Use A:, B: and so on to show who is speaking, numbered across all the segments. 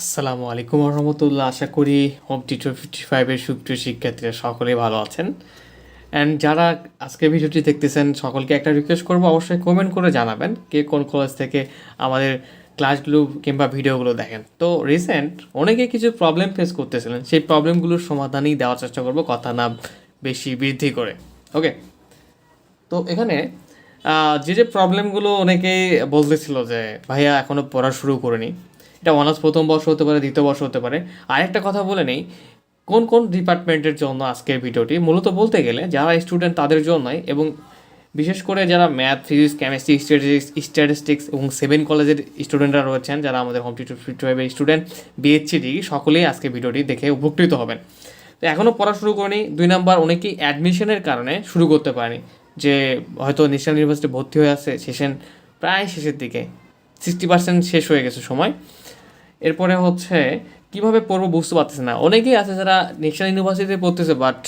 A: আসসালামু আলাইকুম রহমতুল্লাহ। আশা করি হোম টিচার ফিফটি ফাইভের সুপ্রিয় শিক্ষার্থীরা সকলেই ভালো আছেন। অ্যান্ড যারা আজকে ভিডিওটি দেখতেছেন, সকলকে একটা রিকোয়েস্ট করব, অবশ্যই কমেন্ট করে জানাবেন কে কোন কলেজ থেকে আমাদের ক্লাসগুলো কিংবা ভিডিওগুলো দেখেন। তো রিসেন্ট অনেকে কিছু প্রবলেম ফেস করতেছিলেন, সেই প্রবলেমগুলোর সমাধানই দেওয়ার চেষ্টা করব, কথা না বেশি বৃদ্ধি করে। ওকে তো এখানে যে যে প্রবলেমগুলো অনেকেই বলতেছিল যে, ভাইয়া এখনও পড়া শুরু করিনি। এটা অনার্স প্রথম বর্ষ হতে পারে, দ্বিতীয় বর্ষ হতে পারে। আরেকটা কথা বলে নেই, কোন কোন ডিপার্টমেন্টের জন্য আজকের ভিডিওটি? মূলত বলতে গেলে যারা স্টুডেন্ট তাদের জন্যই এবং বিশেষ করে যারা math physics chemistry statistics statistics এবং সেভেন কলেজের স্টুডেন্টরা রয়েছেন, যারা আমাদের হোম টিউটর ফাইভের স্টুডেন্ট বিএসসি ডিগ্রি সকলেই আজকে ভিডিওটি দেখে উপকৃত হবেন। তো এখনও পড়া শুরু করিনি। দুই নাম্বার অনেকেই অ্যাডমিশনের কারণে শুরু করতে পারেনি? যে হয়তো ন্যাশনাল ইউনিভার্সিটি ভর্তি হয়ে আছে সেশন প্রায় শেষের দিকে সিক্সটি পার্সেন্ট শেষ হয়ে গেছে সময়। এরপরে হচ্ছে, কীভাবে পড়ব বুঝতে পারতেছে না। অনেকেই আছে যারা ন্যাশনাল ইউনিভার্সিটিতে পড়তেছে বাট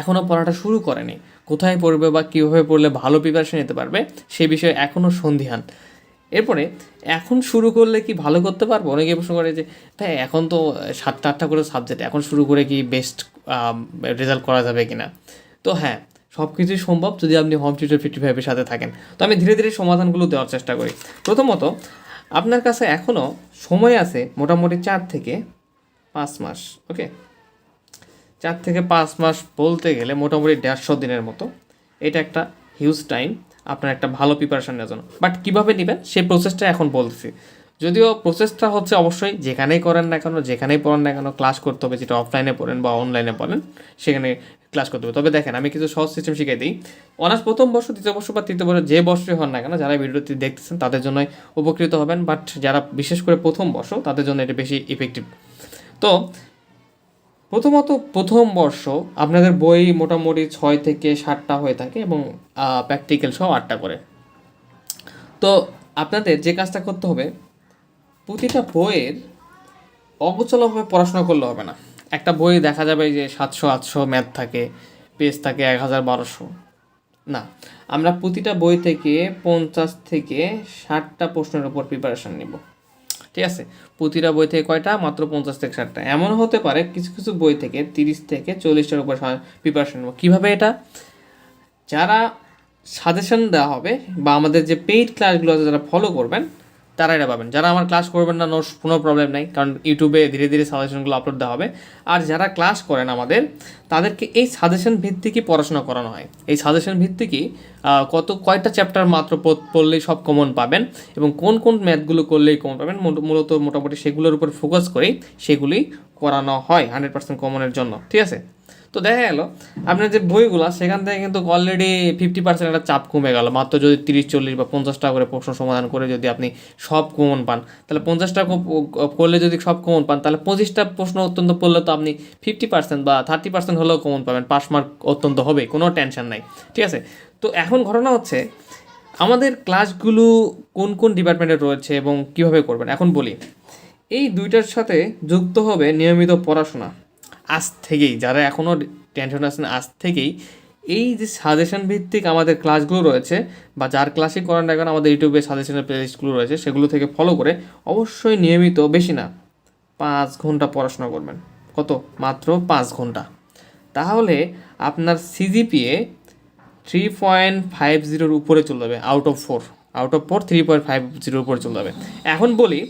A: এখনও পড়াটা শুরু করেনি। কোথায় পড়বে বা কীভাবে পড়লে ভালো প্রিপারেশন নিতে পারবে, সে বিষয়ে এখনও সন্ধিহান। এরপরে, এখন শুরু করলে কি ভালো করতে পারব? অনেকে প্রশ্ন করে যে, ভাই, এখন তো সাতটা, আটটা করে সাবজেক্ট এখন শুরু করে কি বেস্ট রেজাল্ট করা যাবে কি না তো হ্যাঁ সব কিছুই সম্ভব যদি আপনি হোম টিউটার ফিফটি ফাইভের সাথে থাকেন। তো আমি ধীরে ধীরে সমাধানগুলো দেওয়ার চেষ্টা করি। প্রথমত আপনার কাছে এখনও সময় আছে মোটামুটি চার থেকে পাঁচ মাস, ওকে? চার থেকে পাঁচ মাস বলতে গেলে মোটামুটি দেড়শো দিনের মতো। এটা একটা হিউজ টাইম আপনার একটা ভালো প্রিপারেশন নেওয়ার জন্য। বাট কীভাবে নেবেন? সেই প্রসেসটা এখন বলছি। যদিও প্রসেসটা হচ্ছে অবশ্যই, যেখানেই করেন না কেন, যেখানেই পড়েন না কেন ক্লাস করতে হবে, যেটা অফলাইনে পড়েন বা অনলাইনে পড়েন, সেখানে ক্লাস করতে হবে। তবে দেখেন, আমি কিছু সহজ সিস্টেম শিখিয়ে দিই। অনার্স প্রথম বর্ষ, দ্বিতীয় বর্ষ বা তৃতীয় বর্ষ যে বর্ষই হন না কেন, যারা ভিডিওটি দেখতেছেন, তাদের জন্যই উপকৃত হবেন। বাট যারা বিশেষ করে প্রথম বর্ষ, তাদের জন্য এটা বেশি ইফেক্টিভ তো, প্রথমত প্রথম বর্ষ, আপনাদের বই মোটামুটি ছয় থেকে সাতটা হয়ে থাকে এবং প্র্যাকটিক্যাল সহ আটটা করে। তো, আপনাদের যে কাজটা করতে হবে প্রতিটা বইয়ের অগোচলভাবে পড়াশোনা করলে হবে না। একটা বই দেখা যাবে যে সাতশো, আটশো ম্যাথ থাকে, পেজ থাকে এক হাজার বারোশো। না, আমরা প্রতিটা বই থেকে পঞ্চাশ থেকে ষাটটা প্রশ্নের উপর প্রিপারেশন নিব। ঠিক আছে? প্রতিটা বই থেকে কয়টা? মাত্র পঞ্চাশ থেকে ষাটটা। এমন হতে পারে কিছু কিছু বই থেকে তিরিশ থেকে চল্লিশটার উপর প্রিপারেশন নেব। কীভাবে এটা? যারা সাজেশন দেওয়া হবে বা আমাদের যে পেইড ক্লাসগুলো আছে যারা ফলো করবেন তারা এটা পাবেন। যারা আমার ক্লাস করবেন না নোটস কোনো প্রবলেম নাই। কারণ ইউটিউবে ধীরে ধীরে সাজেশনগুলো আপলোড দেওয়া হবে। আর যারা ক্লাস করেন আমাদের, তাদেরকে এই সাজেশন ভিত্তিকই পড়াশোনা করানো হয়। এই সাজেশন ভিত্তিকই কত, কয়টা চ্যাপ্টার মাত্র পড়লেই সব কমন পাবেন এবং কোন কোন ম্যাথগুলো করলেই কমন পাবেন। মূলত মোটামুটি সেগুলোর উপর ফোকাস করেই সেগুলি করানো হয় হান্ড্রেড পার্সেন্ট কমনের জন্য। ঠিক আছে? তো দেখা গেল, আপনার যে বইগুলো, সেখান থেকে কিন্তু অলরেডি ফিফটি পার্সেন্ট একটা চাপ কমে গেল। মাত্র যদি তিরিশ, চল্লিশ বা পঞ্চাশটা করে প্রশ্ন সমাধান করে যদি আপনি সব কমন পান, তাহলে পঞ্চাশটা করলে যদি সব কমন পান, তাহলে পঁচিশটা প্রশ্ন অত্যন্ত পড়লে তো আপনি ফিফটি পার্সেন্ট বা থার্টি পার্সেন্ট হলেও কমন পাবেন। পাস মার্ক অত্যন্ত হবে, কোনো টেনশন নাই, ঠিক আছে? তো এখন ঘটনা হচ্ছে, আমাদের ক্লাসগুলো কোন কোন ডিপার্টমেন্টে রয়েছে এবং কীভাবে করবেন? এখন বলি, এই দুইটার সাথে যুক্ত হবে নিয়মিত পড়াশোনা। আজ থেকেই, যারা এখনও টেনশন আছেন, আজ থেকেই এই যে সাজেশন ভিত্তিক আমাদের ক্লাসগুলো রয়েছে বা যার ক্লাসই করেন না আমাদের ইউটিউবে সাজেশনের প্লেলিস্টগুলো রয়েছে, সেগুলো থেকে ফলো করে অবশ্যই নিয়মিত, বেশি না, পাঁচ ঘণ্টা পড়াশোনা করবেন। কত? মাত্র পাঁচ ঘণ্টা। তাহলে আপনার সিজিপিএ থ্রি পয়েন্ট ফাইভ জিরোর উপরে চলে যাবে out of four out of four three point five জিরোর উপরে চলে যাবে। এখন বলি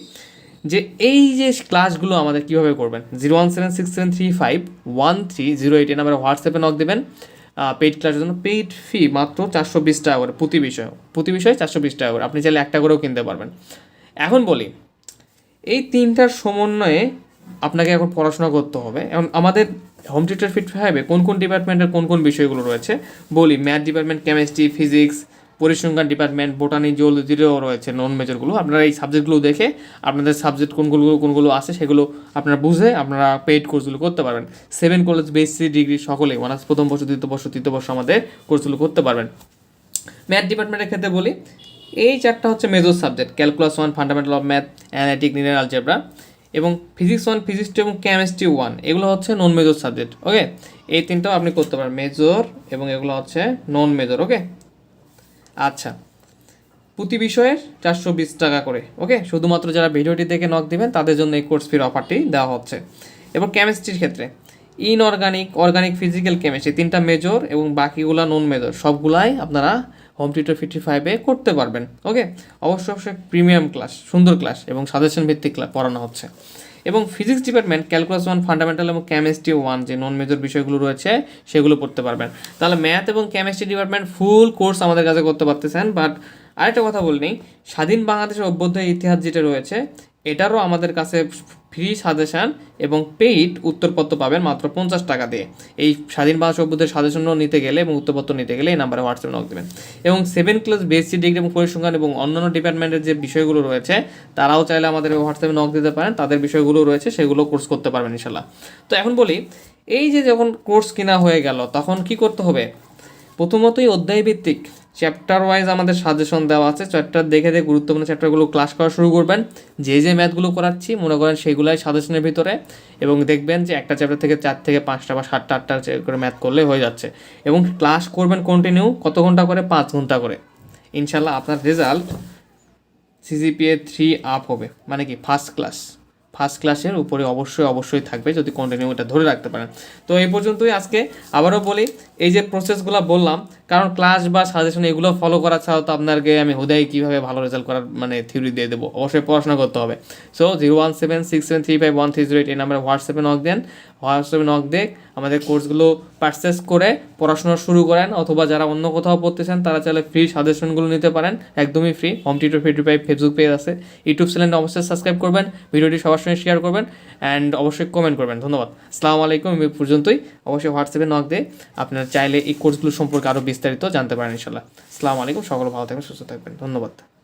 A: যে এই যে ক্লাসগুলো আমাদের কীভাবে করবেন? Zero one seven six seven three five one three zero eight এই নাম্বারে হোয়াটসঅ্যাপে নক দেবেন। পেইড ক্লাসের জন্য পেইড ফি মাত্র চারশো বিশ টাকা করে প্রতি বিষয়, প্রতি বিষয়ে চারশো বিশ টাকা করে। আপনি চাইলে একটা করেও কিনতে পারবেন। এখন বলি, এই তিনটার সমন্বয়ে আপনাকে এখন পড়াশোনা করতে হবে। এখন আমাদের হোম টিউটার ফিট ফাইভে কোন কোন ডিপার্টমেন্টের কোন কোন বিষয়গুলো রয়েছে? বলি ম্যাথ ডিপার্টমেন্ট কেমিস্ট্রি ফিজিক্স পরিসংখ্যান ডিপার্টমেন্ট, বোটানি জিওলজিরও রয়েছে নন মেজরগুলো আপনারা এই সাবজেক্টগুলো দেখে আপনাদের সাবজেক্ট কোনগুলো কোনগুলো আছে সেগুলো আপনারা বুঝে আপনারা পেইড কোর্সগুলো করতে পারবেন। সেভেন কলেজ বেসি ডিগ্রি সকলেই অনার্স প্রথম বর্ষ, দ্বিতীয় বর্ষ, তৃতীয় বর্ষ আমাদের কোর্সগুলো করতে পারবেন। ম্যাথ ডিপার্টমেন্টের ক্ষেত্রে বলি, এই চারটা হচ্ছে major subject calculus one fundamental of math analytic linear algebra এবং ফিজিক্স ওয়ান ফিজিক্স টু এবং কেমিস্ট্রি ওয়ান এগুলো হচ্ছে নন মেজর সাবজেক্ট ওকে এই তিনটাও আপনি করতে পারেন মেজর এবং এগুলো হচ্ছে নন মেজর ওকে আচ্ছা। প্রতি বিষয়ে চারশো বিশ টাকা করে, ওকে? শুধুমাত্র যারা ভিডিওটি দেখে নক দিবেন, তাদের জন্য এই কোর্স ফির অফারটি দেওয়া হচ্ছে। এবং কেমিস্ট্রির ক্ষেত্রে ইনঅর্গানিক অর্গানিক ফিজিক্যাল কেমিস্ট্রি তিনটা মেজর এবং বাকিগুলা নন মেজর সবগুলাই আপনারা হোম টিউটর ফিফটি ফাইভে করতে পারবেন, ওকে? অবশ্যই অবশ্যই প্রিমিয়াম ক্লাস সুন্দর ক্লাস এবং সাজেশন ভিত্তিক ক্লাস পড়ানো হচ্ছে। এবং physics department calculus one fundamental এবং কেমিস্ট্রি ওয়ান যে নন মেজর বিষয়গুলো রয়েছে, সেগুলো পড়তে পারবেন। তাহলে ম্যাথ এবং কেমিস্ট্রি ডিপার্টমেন্ট ফুল কোর্স আমাদের কাছে করতে পারতেছেন বাট আরেকটা কথা বলিনি স্বাধীন বাংলাদেশের অভ্যন্তরীণ ইতিহাস যেটা রয়েছে এটারও আমাদের কাছে ফ্রি সাজেশন এবং পেইড উত্তরপত্র পাবেন মাত্র পঞ্চাশ টাকা দিয়ে। এই স্বাধীন বাংলা সভ্যদের সাজেশনও নিতে গেলে এবং উত্তরপত্র নিতে গেলে এই নাম্বারে হোয়াটসঅ্যাপ নক দেবেন। এবং সেভেন ক্লাস বেসিক ডিগ্রি এবং পরিসংখ্যান এবং অন্যান্য ডিপার্টমেন্টের যে বিষয়গুলো রয়েছে, তারাও চাইলে আমাদের হোয়াটসঅ্যাপে নক দিতে পারেন। তাদের বিষয়গুলো রয়েছে, সেগুলো কোর্স করতে পারবেন ইনশাল্লাহ তো এখন বলি, এই যে যখন কোর্স কিনা হয়ে গেল, তখন কি করতে হবে? প্রথমতই অধ্যায় ভিত্তিক চ্যাপ্টার ওয়াইজ আমাদের সাজেশন দেওয়া আছে। চ্যাপ্টার দেখে দেখে গুরুত্বপূর্ণ চ্যাপ্টারগুলো ক্লাস করা শুরু করবেন। যে যে ম্যাথগুলো করাচ্ছি, মনে করেন সেগুলাই সাজেশনের ভিতরে এবং দেখবেন যে একটা চ্যাপ্টার থেকে চার থেকে পাঁচটা বা সাতটা, আটটা করে ম্যাথ করলে হয়ে যাচ্ছে। এবং ক্লাস করবেন কন্টিনিউ কত ঘণ্টা করে? পাঁচ ঘণ্টা করে। ইনশাল্লাহ আপনার রেজাল্ট সিজিপিএ থ্রি আপ হবে। মানে কি? ফার্স্ট ক্লাস ফার্স্ট ক্লাসের উপরে অবশ্যই অবশ্যই থাকবে যদি কন্টিনিউ এটা ধরে রাখতে পারেন। তো এই পর্যন্তই আজকে। আবারও বলি এই যে প্রসেসগুলো বললাম, কারণ ক্লাস বা সাজেশন এগুলো ফলো করা ছাড়াও তো আপনাকে আমি হুদাই কীভাবে ভালো রেজাল্ট করার মানে থিওরি দিয়ে দেবো। অবশ্যই পড়াশোনা করতে হবে। So zero one seven six seven three five one three zero eight এই নাম্বারে হোয়াটসঅ্যাপে নক দেন। হোয়াটসঅ্যাপে নক দিয়ে আমাদের কোর্সগুলো পারচেস করে পড়াশোনা শুরু করেন, অথবা যারা অন্য কোথাও পড়তেছেন তারা চাইলে ফ্রি সাজেশনগুলো নিতে পারেন। একদমই free home tutor fifty five Facebook page আছে। ইউটিউব চ্যানেলটা অবশ্যই সাবস্ক্রাইব করবেন, ভিডিওটি সবার সঙ্গে শেয়ার করবেন অ্যান্ড অবশ্যই কমেন্ট করবেন। ধন্যবাদ। আসসালামু আলাইকুম পর্যন্তই। অবশ্যই হোয়াটসঅ্যাপে নক দিয়ে আপনারা চাইলে এই কোর্সগুলো সম্পর্কে আরও বিস্তারিত জানতে পারেন ইনশাল্লাহ আসসালামু আলাইকুম, সকল ভালো থাকবেন, সুস্থ থাকবেন। ধন্যবাদ।